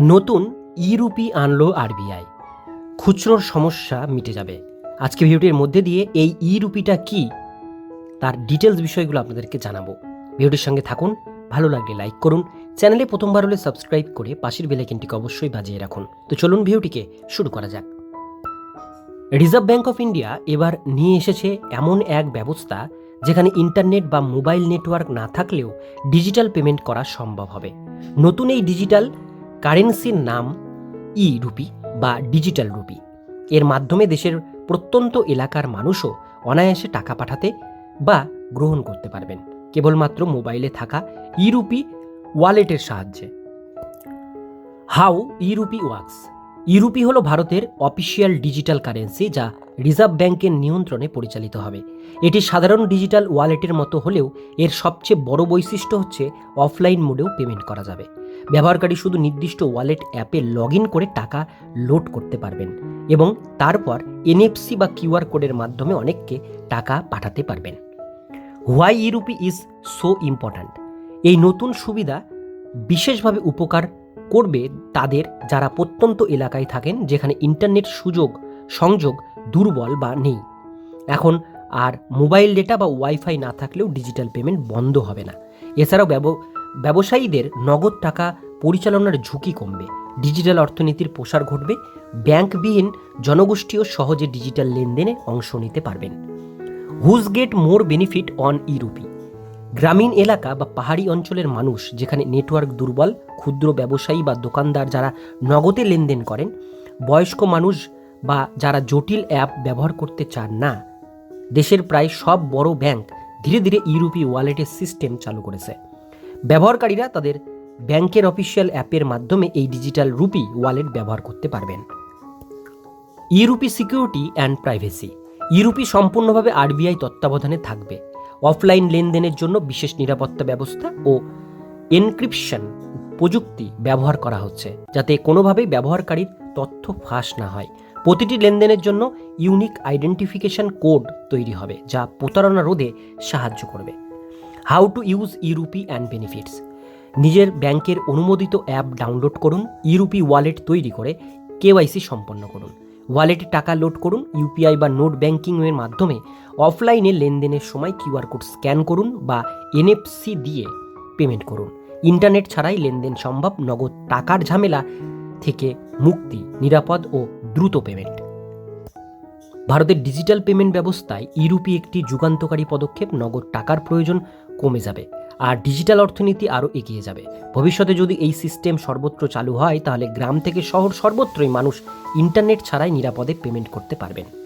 নতুন ই রুপি আনলো আরবিআই। খুচরোর সমস্যা মিটে যাবে। আজকে ভিডিওটির মধ্যে দিয়ে এই ই রুপিটা কি, তার ডিটেলস বিষয়গুলো আপনাদেরকে জানাব। ভিডিওটির সঙ্গে থাকুন, ভালো লাগলে লাইক করুন, চ্যানেলে প্রথমবার হলে সাবস্ক্রাইব করে পাশের বেলাইকিনটিকে অবশ্যই বাজিয়ে রাখুন। তো চলুন ভিডিওটিকে শুরু করা যাক। রিজার্ভ ব্যাঙ্ক অফ ইন্ডিয়া এবার নিয়ে এসেছে এমন এক ব্যবস্থা যেখানে ইন্টারনেট বা মোবাইল নেটওয়ার্ক না থাকলেও ডিজিটাল পেমেন্ট করা সম্ভব হবে। নতুন এই ডিজিটাল কারেন্সির নাম ই রুপি বা ডিজিটাল রুপি। এর মাধ্যমে দেশের প্রত্যন্ত এলাকার মানুষও অনায়াসে টাকা পাঠাতে বা গ্রহণ করতে পারবেন। কেবলমাত্র মোবাইলে থাকা ই ওয়ালেটের সাহায্যে। How e rupee works. E rupee হলো ভারতের অফিসিয়াল ডিজিটাল কারেন্সি যা রিজার্ভ ব্যাংকের নিয়ন্ত্রণে পরিচালিত হবে। এটি সাধারণ ডিজিটাল ওয়ালেটের মতো হলেও এর সবচেয়ে বড় বৈশিষ্ট্য হচ্ছে অফলাইন মোডেও পেমেন্ট করা যাবে। ব্যবহারকারী শুধু নির্দিষ্ট ওয়ালেট অ্যাপে লগ করে টাকা লোড করতে পারবেন এবং তারপর এনএফসি বা কিউআর কোডের মাধ্যমে অনেককে টাকা পাঠাতে পারবেন। Why e rupee is so important এই নতুন সুবিধা বিশেষভাবে উপকার করবে তাদের যারা প্রত্যন্ত এলাকায় থাকেন, যেখানে ইন্টারনেট সুযোগ, সংযোগ দুর্বল বা নেই। এখন আর মোবাইল ডেটা বা ওয়াইফাই না থাকলেও ডিজিটাল পেমেন্ট বন্ধ হবে না। এছাড়াও ব্যব- ব্যবসায়ীদের নগদ টাকা পরিচালনার ঝুঁকি কমবে। ডিজিটাল অর্থনীতির প্রসার ঘটবে। ব্যাংকবিহীন জনগোষ্ঠীও সহজে ডিজিটাল লেনদেনে অংশ নিতে পারবেন। Whose get more benefit on e rupee গ্রামীণ এলাকা বা পাহাড়ি অঞ্চলের মানুষ, যেখানে নেটওয়ার্ক দুর্বল ক্ষুদ্র ব্যবসায়ী বা দোকানদার যারা নগদে লেনদেন করেন, বয়স্ক মানুষ বা যারা জটিল অ্যাপ ব্যবহার করতে চান না, দেশের প্রায় সব বড় ব্যাংক ধীরে ধীরে ইউরোপি ওয়ালেটের সিস্টেম চালু করেছে। ব্যবহারকারীরা তাদের ব্যাংকের অফিসিয়াল অ্যাপের মাধ্যমে এই ডিজিটাল রুপি ওয়ালেট ব্যবহার করতে পারবেন। E rupee security and privacy. E rupee সম্পূর্ণভাবে আরবিআই তত্ত্বাবধানে থাকবে। অফলাইন লেনদেনের জন্য বিশেষ নিরাপত্তা ব্যবস্থা ও এনক্রিপশন প্রযুক্তি ব্যবহার করা হচ্ছে, যাতে কোনোভাবেই ব্যবহারকারীর তথ্য ফাঁস না হয়। প্রতিটি লেনদেনের জন্য ইউনিক আইডেন্টিফিকেশন কোড তৈরি হবে, যা প্রতারণা রোধে সাহায্য করবে। How to use e rupee and benefits. নিজের ব্যাংকের অনুমোদিত অ্যাপ ডাউনলোড করুন, ইউরুপি ওয়ালেট তৈরি করে কেওয়াইসি সম্পন্ন করুন। ওয়ালেটে টাকা লোড করুন, ইউপিআই বা নোট ব্যাঙ্কিংয়ের মাধ্যমে অফলাইনে লেনদেনের সময় কিউআর কোড স্ক্যান করুন বা এনএফসি দিয়ে পেমেন্ট করুন। ইন্টারনেট ছাড়াই লেনদেন সম্ভব, নগদ টাকার ঝামেলা থেকে মুক্তি, নিরাপদ ও দ্রুত পেমেন্ট ভারতের ডিজিটাল পেমেন্ট ব্যবস্থায় ইউরোপি একটি যুগান্তকারী পদক্ষেপ, নগদ টাকার প্রয়োজন কমে যাবে আর ডিজিটাল অর্থনীতি আরও এগিয়ে যাবে। ভবিষ্যতে যদি এই সিস্টেম সর্বত্র চালু হয়, তাহলে গ্রাম থেকে শহর সর্বত্রই মানুষ ইন্টারনেট ছাড়াই নিরাপদে পেমেন্ট করতে পারবেন।